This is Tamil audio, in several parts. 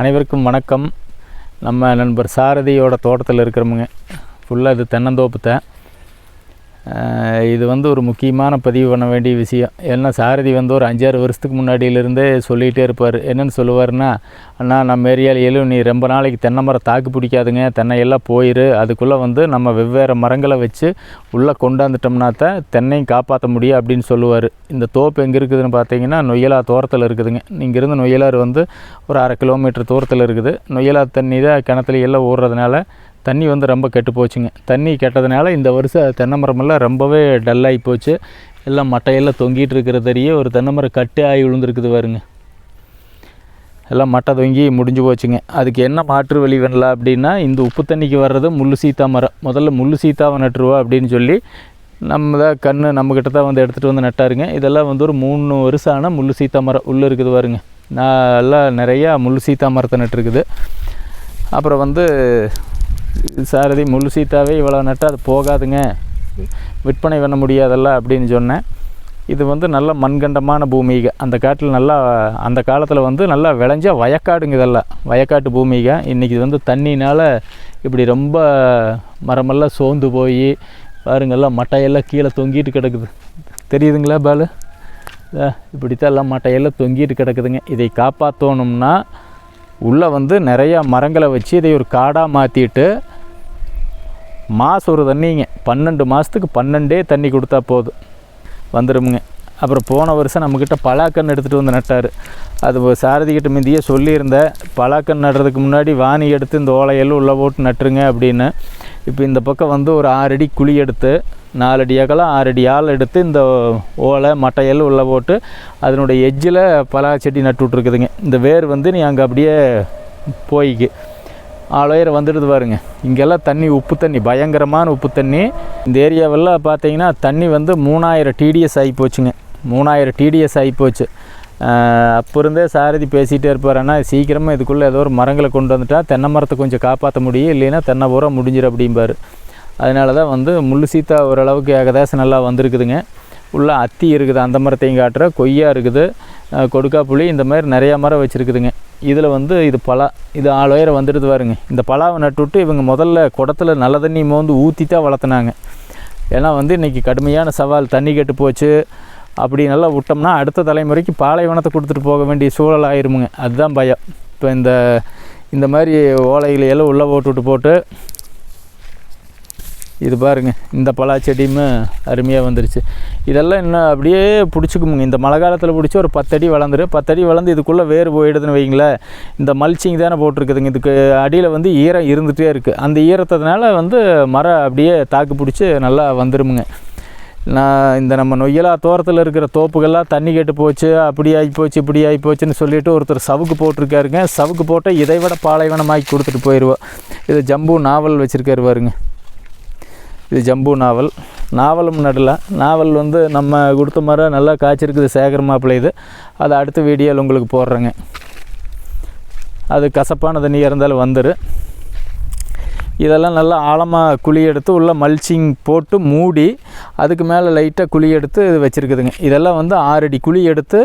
அனைவருக்கும் வணக்கம். நம்ம நண்பர் சாரதியோட தோட்டத்தில் இருக்கிறவங்க. ஃபுல்லாக இது தென்னந்தோப்பு தான் இது வந்து ஒரு முக்கியமான பதிவு பண்ண வேண்டிய விஷயம். ஏன்னா சாரதி வந்து ஒரு அஞ்சாறு வருஷத்துக்கு முன்னாடியிலேருந்தே சொல்லிகிட்டே இருப்பார். என்னென்னு சொல்லுவாருன்னா அண்ணா நம்ம ஏரியாவில் நீ ரொம்ப நாளைக்கு தென்னை மரம் தாக்கு பிடிக்காதுங்க. தென்னையெல்லாம் போயிரு. அதுக்குள்ளே வந்து நம்ம வெவ்வேறு மரங்களை வச்சு உள்ளே கொண்டாந்துட்டோம்னா தான் தென்னையும் காப்பாற்ற முடியும் அப்படின்னு சொல்லுவார். இந்த தோப்பு எங்கே இருக்குதுன்னு பார்த்தீங்கன்னா நொய்யலா தோரத்தில் இருக்குதுங்க. இங்கேருந்து நொய்யலாறு வந்து ஒரு அரை கிலோமீட்டர் தூரத்தில் இருக்குது. நொய்யலா தண்ணி தான் கிணத்துல எல்லாம் ஊறுறதுனால தண்ணி வந்து ரொம்ப கெட்டு போச்சுங்க. தண்ணி கெட்டதுனால இந்த வருஷம் தென்னை மரமெல்லாம் ரொம்பவே டல்லாகி போச்சு. எல்லாம் மட்டையெல்லாம் தொங்கிட்டு இருக்கிறதறியே ஒரு தென்னை மரம் கட்டு ஆகி விழுந்துருக்குது பாருங்க. எல்லாம் மட்டை தொங்கி முடிஞ்சு போச்சுங்க. அதுக்கு என்ன மாற்று வழி பண்ணலாம் அப்படின்னா இந்த உப்பு தண்ணிக்கு வர்றது முள்ளு சீத்தா மரம். முதல்ல முள்ளு சீத்தாவை நட்டுருவா அப்படின்னு சொல்லி நம்ம தான் கண் நம்மக்கிட்ட தான் வந்து எடுத்துகிட்டு வந்து நட்டாருங்க. இதெல்லாம் வந்து ஒரு மூணு வருஷம் ஆனால் முள்ளு சீத்தா மரம் உள்ளே இருக்குது பாருங்க. எல்லாம் நிறையா முள்ளு சீத்தா மரத்தை நட்டுருக்குது. அப்புறம் வந்து சாரதி முழு சீத்தாவே இவ்வளோ நட்டால் அது போகாதுங்க. விற்பனை பண்ண முடியாதல்ல அப்படின்னு சொன்னேன். இது வந்து நல்ல மண்கண்டமான பூமிக. அந்த காட்டில் நல்லா அந்த காலத்தில் வந்து நல்லா விளைஞ்ச வயக்காடுங்க இதெல்லாம். வயக்காட்டு பூமிக. இன்றைக்கி வந்து தண்ணினால் இப்படி ரொம்ப மரமெல்லாம் சோர்ந்து போய் பாருங்கள்லாம் மட்டையெல்லாம் கீழே தொங்கிட்டு கிடக்குது. தெரியுதுங்களா பாலு? இப்படித்தான் எல்லாம் மட்டையெல்லாம் தொங்கிட்டு கிடக்குதுங்க. இதை காப்பாற்றணும்னா உள்ளே வந்து நிறையா மரங்களை வச்சு இதை ஒரு காடாக மாற்றிட்டு மாதம் ஒரு தண்ணிங்க. பன்னெண்டு மாதத்துக்கு பன்னெண்டே தண்ணி கொடுத்தா போதும். வந்துடுமுங்க அப்புறம் போன வருஷம் நம்மக்கிட்ட பலாக்கன்று எடுத்துகிட்டு வந்து நட்டார். அது சாரதிக்கிட்ட முந்தியே சொல்லியிருந்தேன் பலாக்கன்று நடுறதுக்கு முன்னாடி வாணி எடுத்து இந்த ஓலையெல்லாம் உள்ளே போட்டு நட்டுருங்க அப்படின்னு. இப்போ இந்த பக்கம் வந்து ஒரு ஆறடி குழி எடுத்து நாலடி அகலம் ஆறடி ஆள் எடுத்து இந்த ஓலை மட்டையல் உள்ளே போட்டு அதனுடைய எஜ்ஜில் பலா செடி நட்டு விட்ருக்குதுங்க இந்த வேர் வந்து நீ அங்கே அப்படியே போய்க்கு. ஆளுயரம் வந்துடுது பாருங்க. இங்கெல்லாம் தண்ணி உப்பு தண்ணி பயங்கரமான உப்பு தண்ணி. இந்த ஏரியாவெல்லாம் பார்த்தீங்கன்னா தண்ணி வந்து மூணாயிரம் டிடிஎஸ் ஆகி போச்சுங்க. மூணாயிரம் டிடிஎஸ் ஆகி போச்சு. அப்போ இருந்தே சாரதி பேசிகிட்டே இருப்பார் ஆனால் சீக்கிரமாக இதுக்குள்ளே ஏதோ ஒரு மரங்களை கொண்டு வந்துட்டா தென்னை மரத்தை கொஞ்சம் காப்பாற்ற முடியும் இல்லைன்னா தென்னை பூரா முடிஞ்சிடும் அப்படிம்பார். அதனால தான் வந்து முள்ளு சீத்தா ஓரளவுக்கு ஏகதேசம் நல்லா வந்திருக்குதுங்க. உள்ள அத்தி இருக்குது அந்த மரத்தையும் காட்டுற கொய்யா இருக்குது கொடுக்கா புளி இந்த மாதிரி நிறையா மரம் வச்சுருக்குதுங்க. இதில் வந்து இது பலா இது ஆள் உயரம் வந்துடுது பாருங்க. இந்த பலாவை நட்டுவிட்டு இவங்க முதல்ல குடத்துல நல்ல தண்ணி மோந்து ஊற்றி தான் வளர்த்துனாங்க. ஏன்னா வந்து இன்றைக்கி கடுமையான சவால் தண்ணி கெட்டு போச்சு. அப்படி நல்லா விட்டோம்னா அடுத்த தலைமுறைக்கு பாலைவனத்தை கொடுத்துட்டு போக வேண்டிய சூழல் ஆயிருமுங்க. அதுதான் பயம். இப்போ இந்த இந்த மாதிரி ஓலைகளை எல்லாம் உள்ளே போட்டுவிட்டு போட்டு இது பாருங்க இந்த பலா செடியுமே அருமையாக வந்துருச்சு. இதெல்லாம் இன்னும் அப்படியே பிடிச்சிக்குமுங்க. இந்த மழை காலத்தில் பிடிச்சி ஒரு பத்தடி வளர்ந்துரு. பத்தடி வளர்ந்து இதுக்குள்ளே வேர் போயிடுதுன்னு வைங்களேன். இந்த மல்ச்சிங் தானே போட்டிருக்குதுங்க. இதுக்கு அடியில் வந்து ஈரம் இருந்துகிட்டே இருக்குது அந்த ஈரத்ததுனால வந்து மரம் அப்படியே தாக்கு பிடிச்சி நல்லா வந்துருமுங்க. நான் இந்த நம்ம நொய்யலா தோரத்தில் இருக்கிற தோப்புகள்லாம் தண்ணி கெட்டு போச்சு அப்படி ஆகி போச்சு இப்படி ஆகி போச்சுன்னு சொல்லிட்டு ஒருத்தர் சவுக்கு போட்டிருக்காருங்க. சவுக்கு போட்டால் இதை விட பாலைவனமாக்கி கொடுத்துட்டு போயிடுவோம் இது ஜம்பு நாவல் வச்சுருக்காரு பாருங்க. இது ஜம்பு நாவல். நாவலும் நடலாம் நாவல் வந்து நம்ம கொடுத்த மரம் நல்லா காய்ச்சிருக்குது சேகர இது. அதை அடுத்த வீடியோவில் உங்களுக்கு போடுறேங்க. அது கசப்பான தண்ணி இருந்தாலும் வந்துடும் இதெல்லாம் நல்லா ஆழமாக குழி எடுத்து உள்ளே மல்ச்சிங் போட்டு மூடி அதுக்கு மேலே லைட்டாக குழி எடுத்து இது வச்சுருக்குதுங்க. இதெல்லாம் வந்து ஆறடி குழி எடுத்து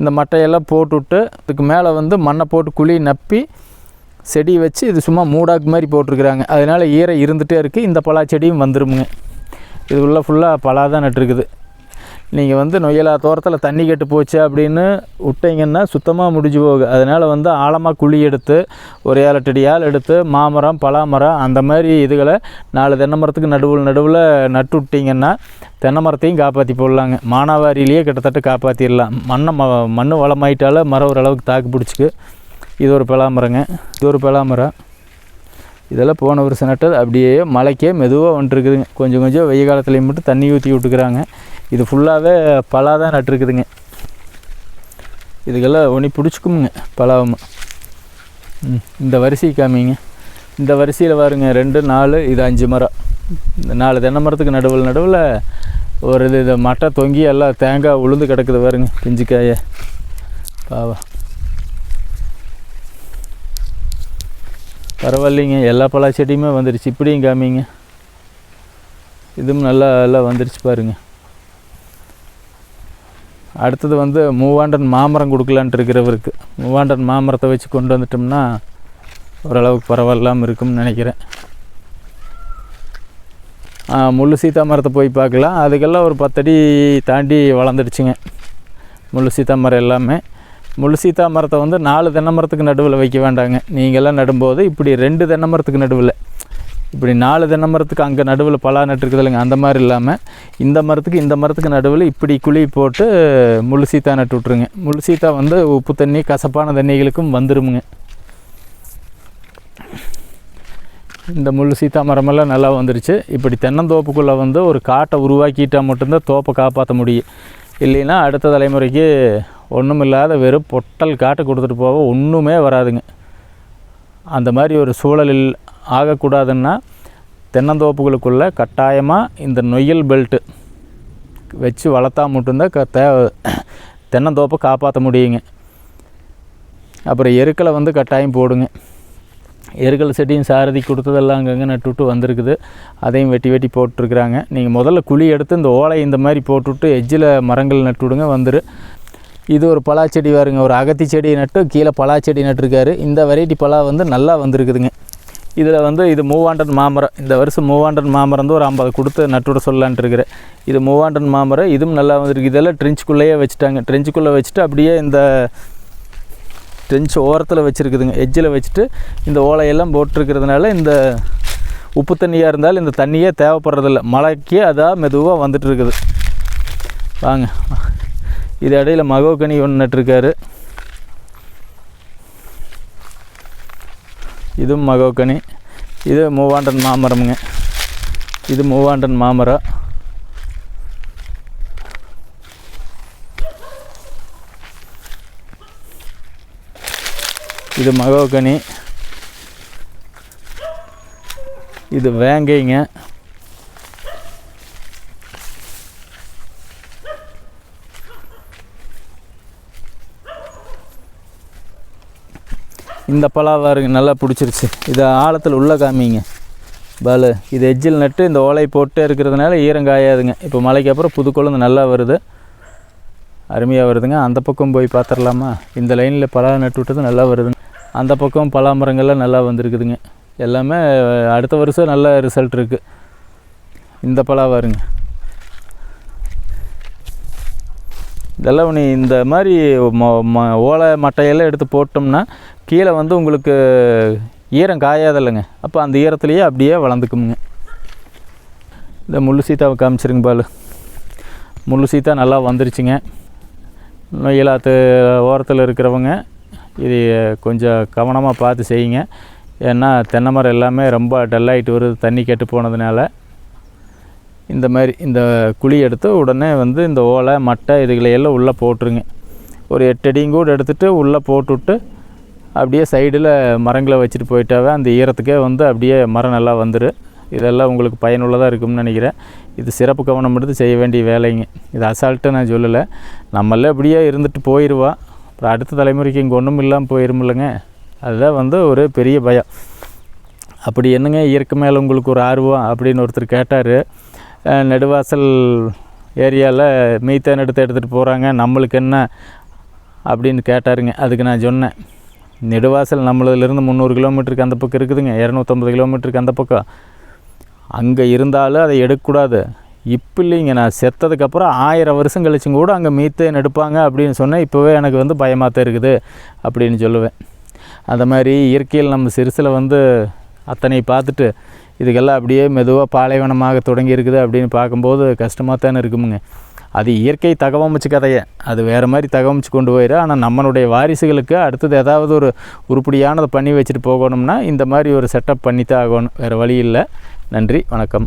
இந்த மட்டையெல்லாம் போட்டுவிட்டு அதுக்கு மேலே வந்து மண்ணை போட்டு குழி நப்பி செடி வச்சு இது சும்மா மூடாக்கு மாதிரி போட்டிருக்கிறாங்க. அதனால் ஈரை இருந்துகிட்டே இருக்குது இந்த பலா செடியும் வந்துருமுங்க. இது உள்ள ஃபுல்லாக பலா தான் நட்டுருக்குது. நீங்கள் வந்து நொய்யலா தோரத்தில் தண்ணி கெட்டு போச்சு அப்படின்னு விட்டீங்கன்னா சுத்தமாக முடிஞ்சு போகும் அதனால் வந்து ஆழமாக குழி எடுத்து ஒரு ஏழட்டடி ஆள் எடுத்து மாமரம் பலாமரம் அந்த மாதிரி இதுகளை நாலு தென்னை மரத்துக்கு நடுவில் நடுவில் நட்டு விட்டிங்கன்னா தென்னை மரத்தையும் காப்பாற்றி போடலாங்க. மானாவாரியிலேயே கிட்டத்தட்ட காப்பாற்றிடலாம் மண்ணை ம மண் வளமாயிட்டால மரம் ஓரளவுக்கு தாக்கு பிடிச்சிக்கு. இது ஒரு பலாமரங்க. இது ஒரு பலாமரம். இதெல்லாம் போன வருஷம் நட்டது அப்படியே மலைக்கே மெதுவாக வந்துட்டுருக்குதுங்க கொஞ்சம் கொஞ்சம் வெய்ய காலத்துலேயும் மட்டும் தண்ணி ஊற்றி விட்டுக்கிறாங்க. இது ஃபுல்லாகவே பலா தான் நட்டுருக்குதுங்க. இதுக்கெல்லாம் ஒன்றி பிடிச்சிக்குமுங்க பலாவும். இந்த வரிசை காமிங்க. இந்த வரிசையில் பாருங்க ரெண்டு நாலு இது அஞ்சு மரம். இந்த நாலு தென்னை மரத்துக்கு நடுவில் நடுவில் ஒரு இது இந்த மட்டை தொங்கி எல்லாம் தேங்காய் உளுந்து கிடக்குது பாருங்க பிஞ்சு பாவா பரவாயில்லைங்க. எல்லா பழ செடியுமே வந்துருச்சு. இப்படியும் காமிங்க. இதுவும் நல்லா எல்லாம் வந்துருச்சு பாருங்க. அடுத்தது வந்து மூவாண்டன் மாமரம் கொடுக்கலான்ட்டு இருக்கிறவருக்கு. மூவாண்டன் மாமரத்தை வச்சு கொண்டு வந்துட்டோம்னா ஓரளவுக்கு பரவாயில்லாமல் இருக்கும்னு நினைக்கிறேன். முள்ளு சீத்தா மரத்தை போய் பார்க்கலாம். அதுக்கெல்லாம் ஒரு பத்தடி தாண்டி வளர்ந்துடுச்சுங்க. முள்ளு சீத்தா மரம் எல்லாமே. முழு சீத்தா மரத்தை வந்து நாலு தென்னை மரத்துக்கு நடுவில் வைக்க வேண்டாங்க. நீங்கள்லாம் நடும்போது இப்படி ரெண்டு தென்னை மரத்துக்கு நடுவில். இப்படி நாலு தென்னை மரத்துக்கு அங்கே நடுவில் பலா நட்டுருக்குதுலங்க அந்த மாதிரி இல்லாமல் இந்த மரத்துக்கு இந்த மரத்துக்கு நடுவில் இப்படி குழி போட்டு முழு சீத்தா நட்டு விட்ருங்க முழு சீத்தா வந்து உப்பு தண்ணி கசப்பான தண்ணிகளுக்கும் வந்துருமுங்க. இந்த முள் சீத்தா மரமெல்லாம் நல்லா வந்துருச்சு. இப்படி தென்னந்தோப்புக்குள்ளே வந்து ஒரு காட்டை உருவாக்கிட்டால் மட்டும்தான் தோப்பை காப்பாற்ற முடியும். இல்லைன்னா அடுத்த தலைமுறைக்கு ஒன்றும் இல்லாத வெறும் பொட்டல் காட்டை கொடுத்துட்டு போக ஒன்றுமே வராதுங்க. அந்த மாதிரி ஒரு சூழலில் ஆகக்கூடாதுன்னா தென்னந்தோப்புகளுக்குள்ளே கட்டாயமாக இந்த நொய்யல் பெல்ட்டு வச்சு வளர்த்தா மட்டும்தான் க தே தென்னந்தோப்பை காப்பாற்ற முடியுங்க. அப்புறம் எருக்களை வந்து கட்டாயம் போடுங்க. எருக்கள் செடியும் சாரதி கொடுத்ததெல்லாம் அங்கங்கே நட்டுவிட்டு வந்திருக்குது. அதையும் வெட்டி வெட்டி போட்டுருக்குறாங்க. நீங்கள் முதல்ல குழி எடுத்து இந்த ஓலை இந்த மாதிரி போட்டுவிட்டு எஜ்ஜில் மரங்கள் நட்டு விடுங்க இது ஒரு பலா செடி பாருங்க ஒரு அகத்தி செடி நட்டு கீழே பலா செடி நட்டுருக்காரு. இந்த வெரைட்டி பலா வந்து நல்லா வந்திருக்குதுங்க. இதில் வந்து இது மூவாண்டன் மாமரம். இந்த வருஷம் மூவாண்டன் மாமரம் வந்து ஒரு ஐம்பது கொடுத்து நட்டுவிட சொல்லலான்ட்டு இருக்கிறேன் இது மூவாண்டன் மாமரம் இதுவும் நல்லா வந்திருக்கு. இதெல்லாம் ட்ரெஞ்சுக்குள்ளேயே வச்சுட்டாங்க. ட்ரெஞ்சுக்குள்ளே வச்சுட்டு அப்படியே இந்த ட்ரெஞ்ச் ஓரத்தில் வச்சுருக்குதுங்க. எட்ஜில் வச்சுட்டு இந்த ஓலையெல்லாம் போட்டிருக்கிறதுனால இந்த உப்பு தண்ணியாக இருந்தாலும் இந்த தண்ணியே தேவைப்படுறதில்ல. மழைக்கு அதாக மெதுவாக வந்துட்டு இருக்குது வாங்க. இது இடையில மகோகனி ஒன்று நட்டிருக்காரு. இதுவும் மகோகனி இது மூவாண்டன் மாமரமுங்க. இது மூவாண்டன் மாமரம். இது மகோகனி இது வேங்கைங்க. இந்த பலா பாருங்க நல்லா பிடிச்சிருச்சு. இதை ஆழத்தில் உள்ளே காமிங்க. பாலு இது எஜ்ஜில் நட்டு இந்த ஓலை போட்டு இருக்கிறதுனால ஈரம் காயாதுங்க. இப்போ மழைக்கு அப்புறம் புது நல்லா வருது. அருமையாக வருதுங்க. அந்த பக்கம் போய் பார்த்துடலாமா? இந்த லைனில் பலா நட்டு விட்டது நல்லா வருதுங்க. அந்த பக்கம் பலா மரங்கள்லாம் நல்லா வந்திருக்குதுங்க. எல்லாமே அடுத்த வருஷம் நல்ல ரிசல்ட் இருக்குது இந்த பலா வருங்க இதெல்லாம் நீ இந்த மாதிரி ம- ம- ஓலை மட்டையெல்லாம் எடுத்து போட்டோம்னா கீழே வந்து உங்களுக்கு ஈரம் காயாதில்லைங்க. அப்போ அந்த ஈரத்துலேயே அப்படியே வளர்ந்துக்குமுங்க. இந்த முள்ளு சீத்தாவை காமிச்சிருங்க பாலு. முள்ளு சீத்தா நல்லா வந்துருச்சுங்க. நொய்யலாத்து ஓரத்தில் இருக்கிறவங்க இது கொஞ்சம் கவனமாக பார்த்து செய்யுங்க. ஏன்னா தென்னை மரம் எல்லாமே ரொம்ப டல்லாகிட்டு வருது தண்ணி கெட்டு போனதுனால. இந்த மாதிரி இந்த குழி எடுத்து உடனே வந்து இந்த ஓலை மட்டை இதுகளை எல்லாம் உள்ளே போட்டுருங்க. ஒரு எட்டு அடியும் கூட எடுத்துகிட்டு உள்ளே போட்டுவிட்டு அப்படியே சைடில் மரங்களை வச்சுட்டு போயிட்டாவே அந்த ஈரத்துக்கே வந்து அப்படியே மரம் நல்லா வந்துடும் இதெல்லாம் உங்களுக்கு பயனுள்ளதாக இருக்கும்னு நினைக்கிறேன். இது சிறப்பு கவனம் எடுத்து செய்ய வேண்டிய வேலைங்க. இது அசால்ட்டு நான் சொல்லலை. நம்மள அப்படியே இருந்துட்டு போயிடுவா அப்புறம் அடுத்த தலைமுறைக்கு இங்கே ஒன்றும் இல்லாமல் போயிருமில்லைங்க. அதுதான் வந்து ஒரு பெரிய பயம். அப்படி என்னங்க இயற்கை மேலே உங்களுக்கு ஒரு ஆர்வம் அப்படின்னு ஒருத்தர் கேட்டார். நெடுவாசல் ஏரியாவில் மீத்தேன் எடுத்து எடுத்துகிட்டு போகிறாங்க நம்மளுக்கு என்ன அப்படின்னு கேட்டாருங்க. அதுக்கு நான் சொன்னேன். நெடுவாசல் நம்மளதுலேருந்து முந்நூறு கிலோமீட்டருக்கு அந்த பக்கம் இருக்குதுங்க. இரநூத்தம்பது கிலோமீட்டருக்கு அந்த பக்கம். அங்கே இருந்தாலும் அதை எடுக்கக்கூடாது. இப்போ இல்லைங்க. நான் செத்ததுக்கப்புறம் ஆயிரம் வருஷம் கழிச்சும் கூட அங்கே மீத்தேன் எடுப்பாங்க அப்படின்னு சொன்னால் இப்போவே எனக்கு வந்து பயமாக தான் இருக்குது அப்படின்னு சொல்லுவேன். அந்த மாதிரி இயற்கையில் நம்ம சிறுசில் வந்து அத்தனை பார்த்துட்டு இதுக்கெல்லாம் அப்படியே மெதுவாக பாலைவனமாக தொடங்கி இருக்குது அப்படின்னு பார்க்கும்போது கஷ்டமாக தானே இருக்குமுங்க. அது இயற்கை தகவமைச்சு கதையை. அது வேறு மாதிரி தகவமைச்சு கொண்டு போயிடும் ஆனால் நம்மளுடைய வாரிசுகளுக்கு அடுத்தது ஏதாவது ஒரு உருப்படியானதை பண்ணி வச்சுட்டு போகணும்னா இந்த மாதிரி ஒரு செட்டப் பண்ணி தான் ஆகணும். வேறு வழி இல்லை. நன்றி வணக்கம்.